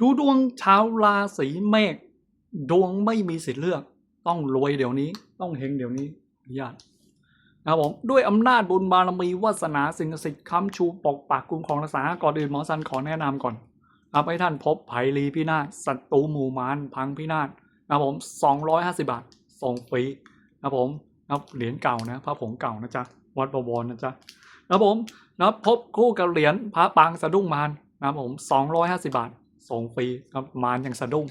ดูดวงชาวราศีเมษดวงไม่มีสิทธิ์เลือก ต้องรวยเดี๋ยวนี้ ต้องเฮงเดี๋ยวนี้ญาตนะผมด้วยอำนาจบุญบารมีวาสนาสิ่งศักดิ์สิทธิ์ค้ำชูปกปักคุ้มครองรักษาก่อนอื่นหมอสันขอแนะนำก่อนเอาให้ท่านพบภัยรีพินาศศัตรูหมู่มารพังพินาศนะครับผม250 บาทส่งฟรีนะผมนะเหรียญเก่านะ พระผงเก่านะจ๊ะวัดบวรนะจ๊ะนะผมนะพบคู่กับเหรียญพระปางสะดุ้งมารนะครับผม250 บาท ส่งฟรีครับมารยังสะดุ้ง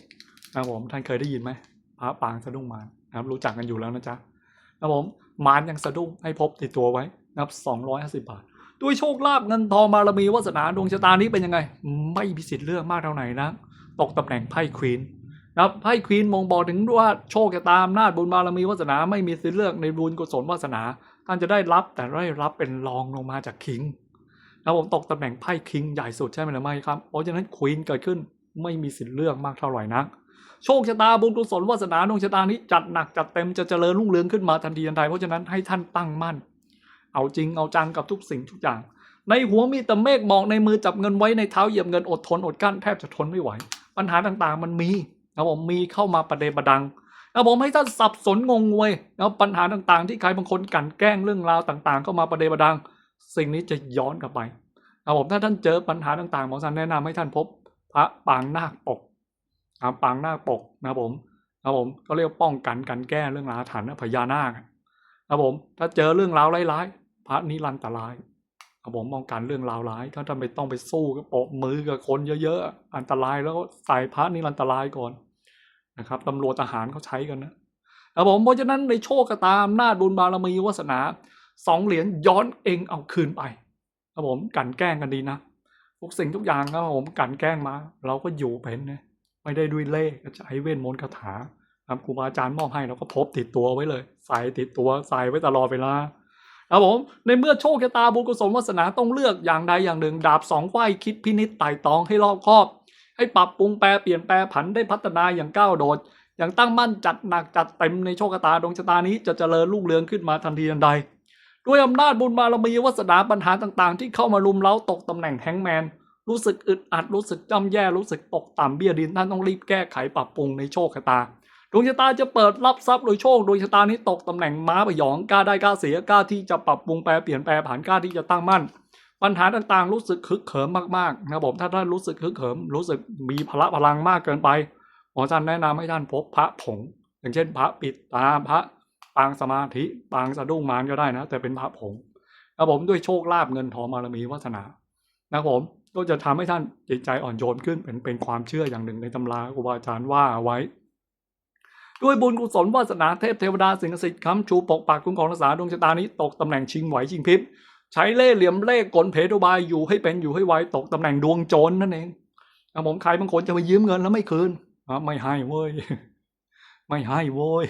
นะครับผมท่านเคยได้ยินไหมพระปางสะดุ้งมารนะครับ รู้จักกันอยู่แล้วนะจ๊ะนะครับผมมารยังสะดุ้งให้พบติดตัวไว้นะครับ250บาทด้วยโชคลาภเงินทองบารมีวาสนาดวงชะตานี้เป็นยังไง ไม่มีสิทธิ์เลือกมากเท่าไหร่นะตกตำแหน่งไพ่ควีนนะครับไพ่ควีนมองบอกถึงว่าโชคชะตาอำนาจบุญบารมีวาสนาไม่มีสิทธิ์เลือกในบุญกุศลวาสนา ท่านจะได้รับแต่ได้รับเป็นรองลงมาจากคิง แล้วผมตกตำแหน่งไพ่คิงใหญ่สุดใช่ไหมหรือไม่ครับ เพราะฉะนั้นควีนเกิดขึ้นไม่มีสิทธิ์เลือกมากเท่าไหร่นัก โชคชะตาบุญกุศลวาสนาดวงชะตานี้จัดหนักจัดเต็มจะเจริญรุ่งเรืองขึ้นมาทันทีทันใดเพราะฉะนั้นให้ท่านตั้งมั่น เอาจริงเอาจังกับทุกสิ่งทุกอย่าง ในหัวมีแต่เมฆหมอกในมือจับเงินไว้ในเท้าเหยียบเงินอดทนอดกลั้นแทบจะทนไม่ไหว ปัญหาต่างๆ มันมีนะผมมีเข้ามาประเดประดังนะผมให้ท่านสับสนงงงวยนะปัญหาต่างๆ ที่ใครบางคนกลั่นแกล้งเรื่องราวต่างๆ เข้ามาประเดประดัง สิ่งนี้จะย้อนกลับไปนะผมถ้าท่านเจอปัญหาต่างๆหมอสันแนะนำให้ท่านพบพระปางนาคปกนะปางนาคปกนะผมนะผมก็เรียกป้องกันกันแก้เรื่องราวฐานพญานาคนะผมถ้าเจอเรื่องราวร้ายๆพระนิรันตรายครับผมป้องกันเรื่องราวร้ายถ้าท่านไปต้องไปสู้กับปะมือกับคนเยอะๆอันตรายแล้วก็ใส่พระนี่อันตรายก่อนนะครับตำรวจทหารเขาใช้กันนะครับผมเพราะฉะนั้นในโชคกตามนาจบุญบารมีวาสนา สองเหรียญย้อนเองเอาคืนไปครับผมกันแกล้งกันดีนะทุกสิ่งทุกอย่างครับผมกันแกล้งมา เราก็อยู่เป็นนะไม่ได้ด้วยเล่ห์ก็ใช้เวทมนต์คาถาครับครูบาอาจารย์มอบให้เราก็พบติดตัวไว้เลย ใส่ติดตัวใส่ไว้ตลอดเวลาครับผมในเมื่อโชคชะตาบุญกุศลวาสนาต้องเลือกอย่างใดอย่างหนึ่ง ดาบสองไขว้คิดพินิจไต่ตองให้รอบคอบ ให้ปรับปรุงแปลเปลี่ยนแปลผันได้พัฒนาอย่างก้าวโดด อย่างตั้งมั่นจัดหนักจัดเต็มในโชคชะตาดวงชะตานี้จะเจริญรุ่งเรืองขึ้นมาทันทีทันใด ด้วยอำนาจบุญบารมีวาสนาปัญหาต่างๆ ที่เข้ามารุมเร้าตกตำแหน่งแฮงแมน รู้สึกอึดอัดรู้สึกจำแย่รู้สึกตกต่ำเบี้ยดินท่านต้องรีบแก้ไขปรับปรุงในโชคชะตาดวงชะตาจะเปิดรับทรัพย์โดยโชคดวงชะตานี้ตกตำแหน่งม้าปหยองกล้าได้กล้าเสียกล้าที่จะปรับปรุงแปลเปลี่ยนแปลผ่านกล้าที่จะตั้งมั่น ปัญหาต่างๆ รู้สึกคึกเขิมมากๆนะครับผมถ้าท่านรู้สึกคึกเขิมรู้สึกมีพละพลังมากเกินไปหมอท่านแนะนำให้ท่านพบพระผง อย่างเช่น พระปิดตาพระ ปางสมาธิปางสะดุ้งมารก็ได้นะ แต่เป็นพระผงนะผมด้วยโชคลาภเงินทองบารมีวาสนานะผมก็จะทำให้ท่านจิตใจอ่อนโยนขึ้นเป็นเป็นความเชื่ออย่างหนึ่งในตำราครูบาอาจารย์ว่าเอาไว้ ด้วยบุญกุศลวาสนาเทพเทวดาสิ่งศักดิ์สิทธิ์ค้ำชูปกปักคุ้มครองรักษาดวงชะตานี้ตกตำแหน่งชิงไหวชิงพริบใช้เล่ห์เหลี่ยมเล่ห์กลเพทุบายอยู่ให้เป็นอยู่ให้ไวตกตำแหน่งดวงโจรนั่นเองนะผมใครบางคนจะมายืมเงินแล้วไม่คืนไม่ให้เว้ยไม่ให้เว้ย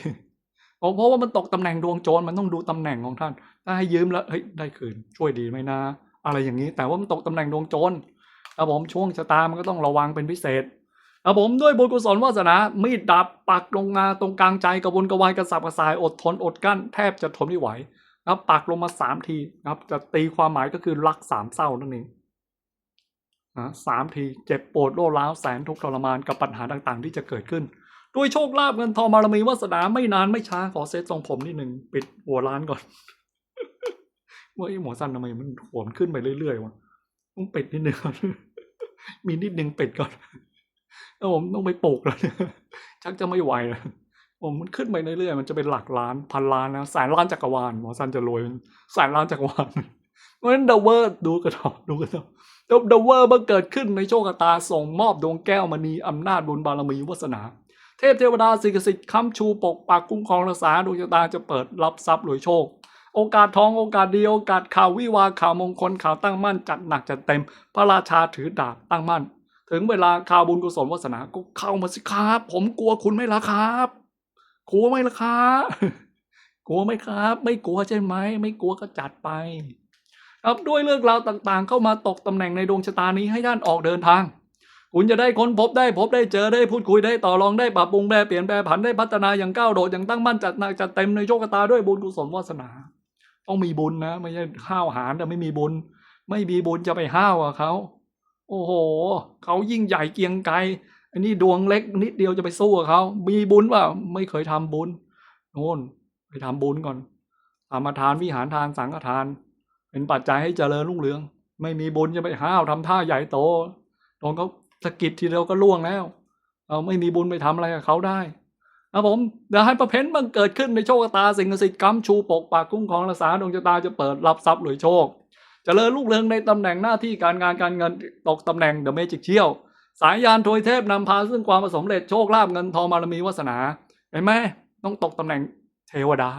เพราะเพราะว่ามันตกตำแหน่งดวงโจรมันต้องดูตำแหน่งของท่าน ถ้าให้ยืมแล้วเฮ้ยได้คืนช่วยดีไหมนะ อะไรอย่างนี้ แต่ว่ามันตกตำแหน่งดวงโจรนะผมช่วงชะตามันก็ต้องระวังเป็นพิเศษครับผมด้วยบุญกุศลวาสนา มีดดาบปักลงมาตรงกลางใจกระวนกระวายกระสับกระส่ายอดทนอดกั้นแทบจะทนไม่ไหวนะครับปักลงมาสามทีนะครับจะตีความหมายก็คือรักสามเศร้านั่นเองนะสามทีเจ็บปวดโรร้าวแสนทุกข์ทรมานกับปัญหาต่างๆ ที่จะเกิดขึ้น ด้วยโชคลาภเงินทองบารมีวาสนาไม่นานไม่ช้าขอเซตทรงผมนิดหนึ่งปิดหัวร้านก่อนว่าไอหมอสันทำไมมันโหมขึ้นไปเรื่อยๆวะต้องปิดนิดหนึงก่อนมีนิดหนึ่งปิดก่อนแล้วผมต้องไปปลูกแล้วชักจะไม่ไหวแล้วผมมันขึ้นไปเรื่อยๆมันจะเป็นหลักล้านพันล้านแล้วแสนล้านจักรวาลหมอสันจะรวยแสนล้านจักรวาลเพราะฉะนั้นเดเวอร์ดูกันต่อดูกันต่อเดเวอร์เมื่อเกิดขึ้นในโชคชะตาส่งมอบดวงแก้วมณีอำนาจบุญบารมีวาสนา เทพเทวดาสิ่งศักดิ์สิทธิ์ค้ำชูปกปักคุ้มครองรักษาดวงชะตาจะเปิดรับทรัพย์รวยโชค โอกาสทองโอกาสดีโอกาสข่าววิวาข่าวมงคลข่าวตั้งมั่นจัดหนักจัดเต็ม พระราชาถือดาบตั้งมั่น ถึงเวลาข่าวบุญกุศลวาสนาก็เข้ามาสิครับ ผมกลัวคุณไม่ละครับกลัวไหม่ละครับกลัวไหมครับ ไม่กลัวใช่ไหมไม่กลัวก็จัดไปครับด้วยเรื่องราวต่างๆ เข้ามาตกตำแหน่งในดวงชะตานี้ให้ท่านออกเดินทาง คุณจะได้ค้นพบได้พบได้เจอได้พูดคุยได้ต่อรองได้ปรับปรุงแปรเปลี่ยนแปลผันได้พัฒนาอย่างก้าวโดดอย่างตั้งมั่นจัดหนักจัดเต็มในโชคตาด้วยบุญกุศลวาสนา ต้องมีบุญนะ ไม่ใช่ห้าวหาญแต่ไม่มีบุญ ไม่มีบุญจะไปห้าวกับเขาโอ้โหเขายิ่งใหญ่เกียงไกรอันนี้ดวงเล็กนิดเดียวจะไปสู้กับเขามีบุญเปล่าไม่เคยทำบุญโน่นไปทำบุญก่อนทำมทานวิหารทานสังฆทาน เป็นปัจจัยให้เจริญรุ่งเรือง ไม่มีบุญจะไปห้าวทำท่าใหญ่โตโดนเขา สกิดทีเดียวก็ล่วงแล้วเราไม่มีบุญไปทำอะไรกับเขาได้นะผมเดี๋ยวให้ประเพ้นบังเกิดขึ้นในโชคตาสิ่งศักดิ์สิทธิ์กำชูปกปากคุ้มครองรักษาดวงชะตาจะเปิดรับทรัพย์หรือโชคเจริญรุ่งเรืองในตำแหน่งหน้าที่การงานการเงินตกตำแหน่งเดอะเมจิกเชี่ยว สายยานโทยเทพนำพาซึ่งความประสมเร็จโชคลาภเงินทองบารมีวาสนาเห็นไหมต้องตกตำแหน่งเทวดา